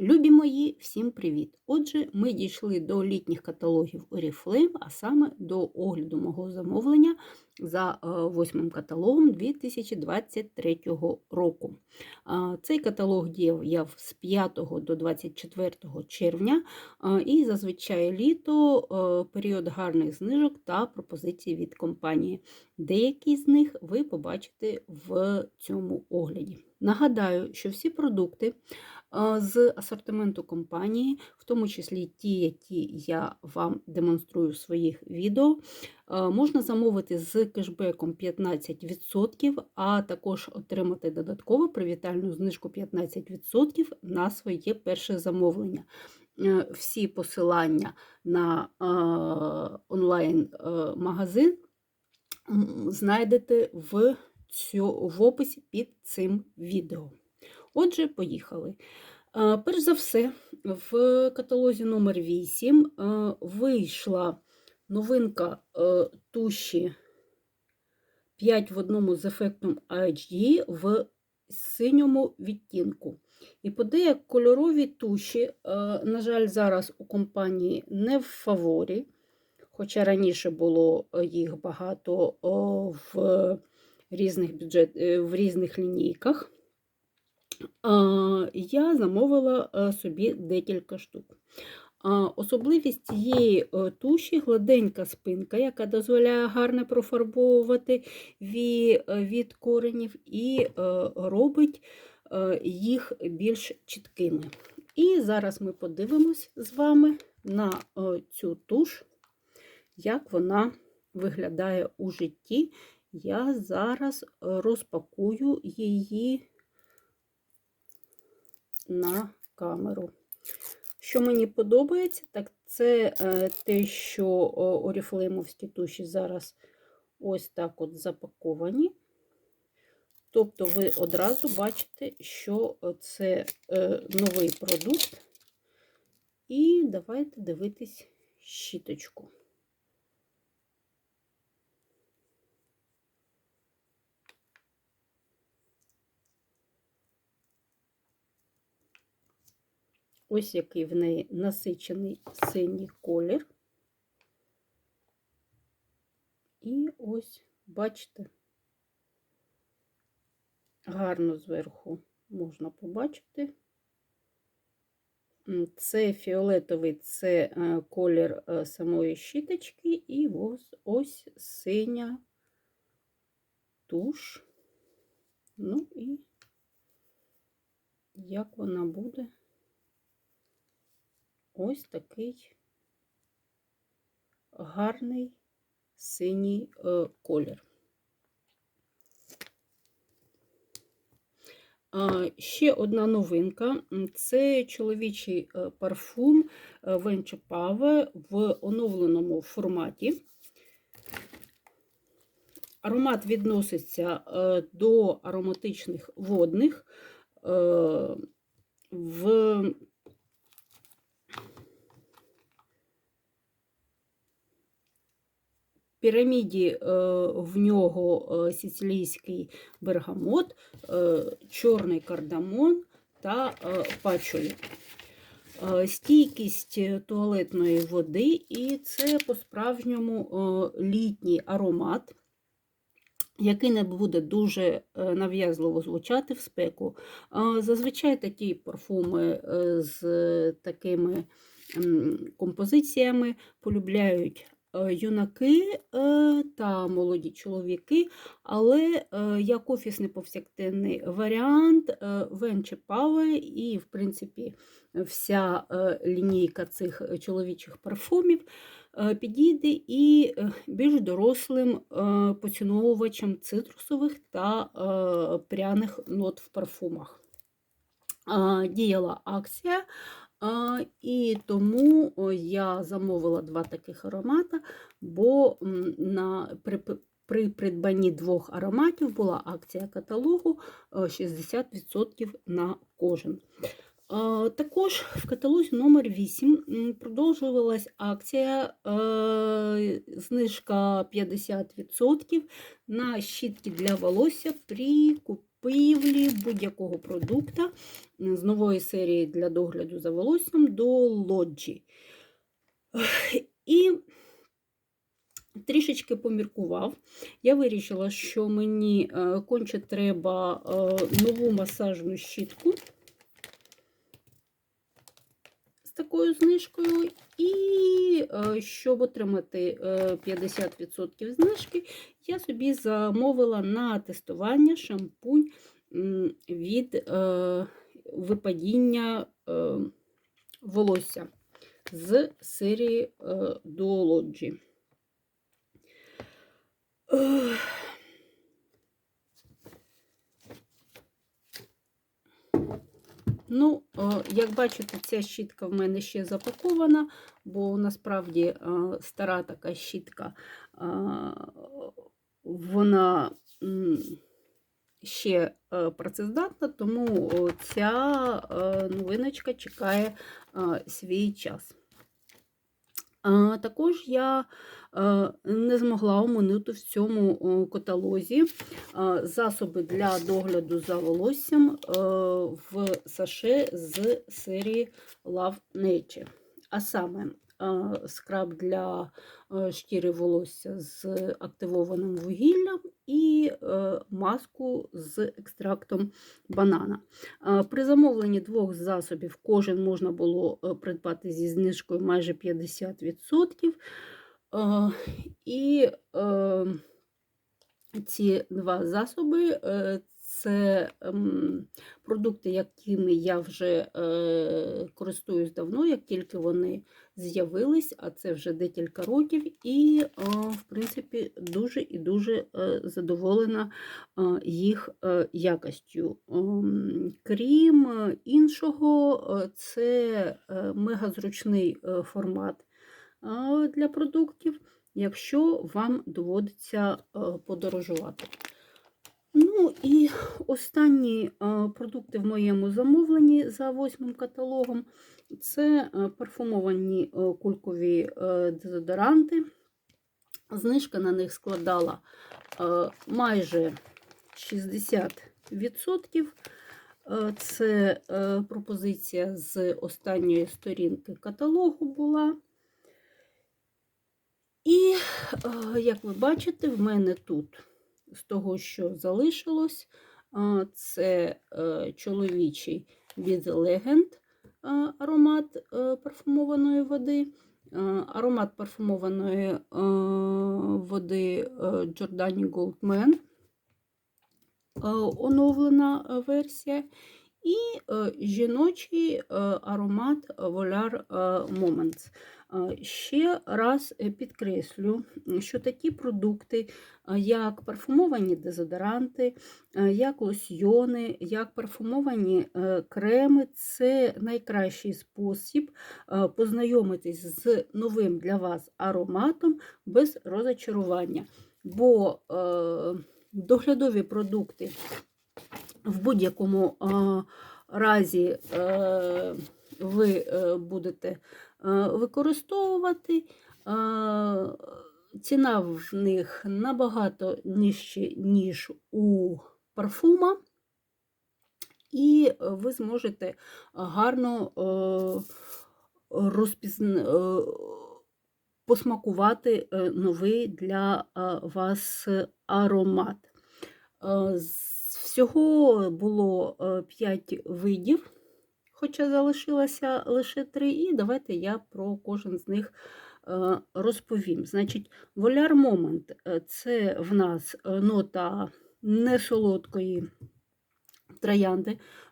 Любі мої, всім привіт! Отже, ми дійшли до літніх каталогів Oriflame, а саме до огляду мого замовлення за е, восьмим каталогом 2023 року. Цей каталог діяв я з 5 до 24 червня, і зазвичай літо е, період гарних знижок та пропозицій від компанії. Деякі з них ви побачите в цьому огляді. Нагадаю, що всі продукти з асортименту компанії, в тому числі ті, які я вам демонструю в своїх відео, можна замовити з кешбеком 15%, а також отримати додаткову привітальну знижку 15% на своє перше замовлення. Е, всі посилання на онлайн-магазин знайдете в в описі під цим відео. Отже, поїхали. Перш за все, в каталозі номер 8 вийшла новинка е, туші 5 в одному з ефектом HD в синьому відтінку. І подеяк кольорові туші, е, на жаль, зараз у компанії не в фаворі, хоча раніше було їх багато в різних бюджет, е, в різних лінійках я замовила е, собі декілька штук. Особливість цієї е, туші гладенька спинка, яка дозволяє гарно профарбовувати від коренів і робить їх більш чіткими. І зараз ми подивимось з вами на цю туш, як вона виглядає у житті. Я зараз розпакую її на камеру. Що мені подобається, так це е, те, що оріфлеймовські туші зараз ось так от запаковані. Тобто ви одразу бачите, що це е, новий продукт. І давайте дивитись щіточку. Ось який в неї насичений синій колір. І ось, бачите, гарно зверху можна побачити. Це фіолетовий це е, колір е, самої щіточки, і ось ось синя туш. Ну і як вона буде? Ось такий гарний синій е, колір. Ще одна новинка це чоловічий е, парфум Pave в оновленому форматі. Аромат відноситься е, до ароматичних водних. В піраміді е, в нього е, сицилійський бергамот, е, чорний кардамон та пачулі. Стійкість туалетної води, і це по-справжньому літній аромат, який не буде дуже нав'язливо звучати в спеку. Зазвичай такі парфуми з такими композиціями полюбляють юнаки е, та молоді чоловіки, але е, як офісний повсякденний варіант Венче Паве і, в принципі, вся лінійка цих чоловічих парфумів підійде і більш дорослим поціновувачам цитрусових та пряних нот в парфумах. Діяла акція і тому я замовила два таких аромата, бо на, при, при придбанні двох ароматів була акція каталогу 60% на кожен. Також в каталозі номер 8 продовжувалась акція знижка 50% на щітки для волосся при купівлі будь-якого продукта з нової серії для догляду за волоссям до лоджі. І трішечки поміркував. Я вирішила, що мені е, конче треба е, нову масажну щітку з такою знижкою. І е, щоб отримати е, 50% знижки, я собі замовила на тестування шампунь від е, випадіння е, волосся з серії е, Duology. Ну, е, як бачите, ця щітка в мене ще запакована, бо насправді е, стара така щітка, е, вона ще працездатна, тому ця новиночка чекає свій час. Також я е, не змогла оминути в цьому каталозі засоби для догляду за волоссям е, в саше з серії Love Nature. А саме скраб для е, шкіри волосся з активованим вугіллям і е, маску з екстрактом банана. Е, При замовленні двох засобів кожен можна було е, придбати зі знижкою майже 50%. Е, І е, ці два засоби е, це ем, продукти, якими я вже е, користуюсь давно, як тільки вони з'явились, а це вже декілька років, і, е, в принципі, дуже і дуже е, задоволена їх якостю. Ем, Крім іншого, це мегазручний формат для продуктів, якщо вам доводиться подорожувати. Ну і останні е, продукти в моєму замовленні за восьмим каталогом це е, парфумовані е, кулькові дезодоранти. Знижка на них складала майже 60%. Е, Це пропозиція з останньої сторінки каталогу була. І, як ви бачите, в мене тут з того, що залишилось, це е, чоловічий від Legend е, аромат парфумованої води. Е, Аромат парфумованої води Джордані Голдмен, оновлена версія. І е, жіночий е, аромат Volar е, Moments. Ще раз підкреслю, що такі продукти, як парфумовані дезодоранти, як лосьйони, як парфумовані креми це найкращий спосіб познайомитись з новим для вас ароматом без розочарування. Бо доглядові продукти в будь-якому разі е, ви е, будете е, використовувати. Ціна в них набагато нижче, ніж у парфума, і ви зможете гарно розпізн... посмакувати новий для вас аромат. Е, Всього було 5 видів, хоча залишилося лише 3, і давайте я про кожен з них е, розповім. Значить, Воляр Момент це в нас е, нота несолодкої троянди.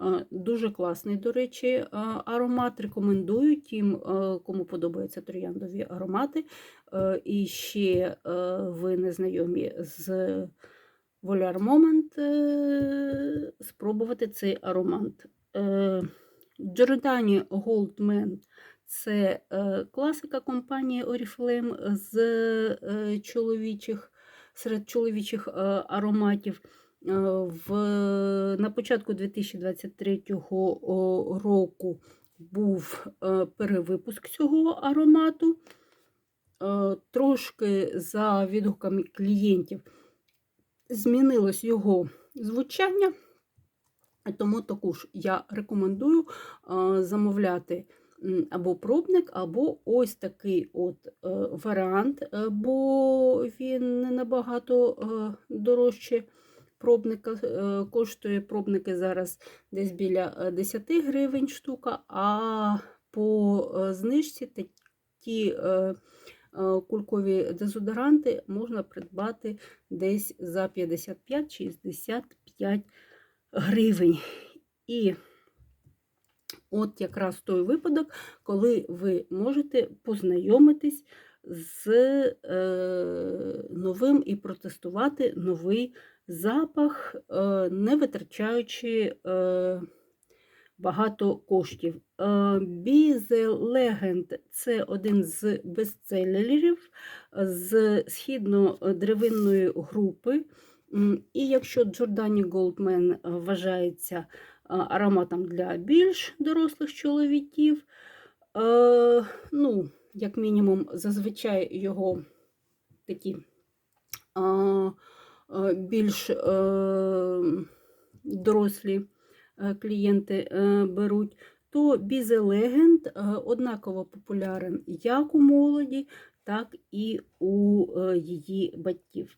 Е, Дуже класний, до речі, е, аромат. Рекомендую тим, е, кому подобаються трояндові аромати. Е, І ще е, ви не знайомі з Volar Moment, е, спробувати цей аромат. Е, Giordani Goldman – це е, класика компанії Oriflame з чоловічих, серед чоловічих ароматів. В, на початку 2023 року був перевипуск цього аромату. Трошки за відгуками клієнтів змінилось його звучання. Тому також я рекомендую замовляти або пробник, або ось такий от е, варіант, е, бо він не набагато е, дорожче пробника. е, Коштує пробники зараз десь біля е, 10 гривень штука, а по е, знижці такі е, е, кулькові дезодоранти можна придбати десь за 55-65 гривень. І от якраз той випадок, коли ви можете познайомитись з е, новим і протестувати новий запах, е, не витрачаючи е, багато коштів. Е, Бізе Легенд це один з бестселерів з східно-древинної групи. І якщо Джордані Голдмен вважається ароматом для більш дорослих чоловіків, е, ну, як мінімум, зазвичай його такі більш е, дорослі е, клієнти е, беруть, то Легенд е, однаково популярен як у молоді, так і у е, її батьків.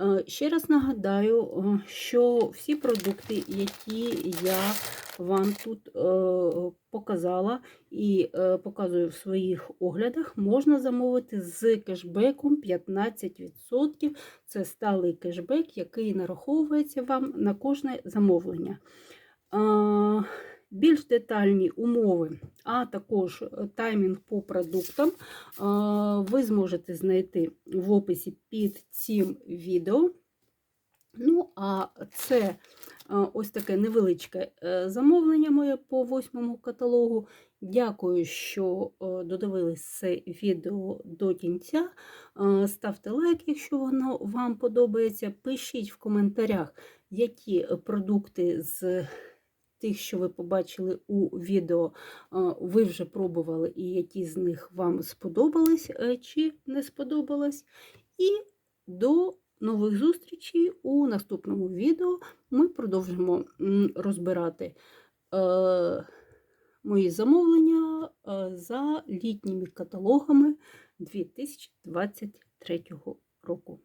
Е, Ще раз нагадаю, е, що всі продукти, які я вам тут е, показала і е, показую в своїх оглядах, можна замовити з кешбеком 15%. Це сталий кешбек, який нараховується вам на кожне замовлення. Більш детальні умови, а також е, таймінг по продуктам ви зможете знайти в описі під цим відео. Ну, а це е, ось таке невеличке е, замовлення моє по восьмому каталогу. Дякую, що додивились це відео до кінця. Ставте лайк, якщо воно вам подобається. Пишіть в коментарях, які продукти з тих, що ви побачили у відео, ви вже пробували, і які з них вам сподобались е, чи не сподобалось. І до нових зустрічей у наступному відео ми продовжимо розбирати е, мої замовлення е, за літніми каталогами 2023 року.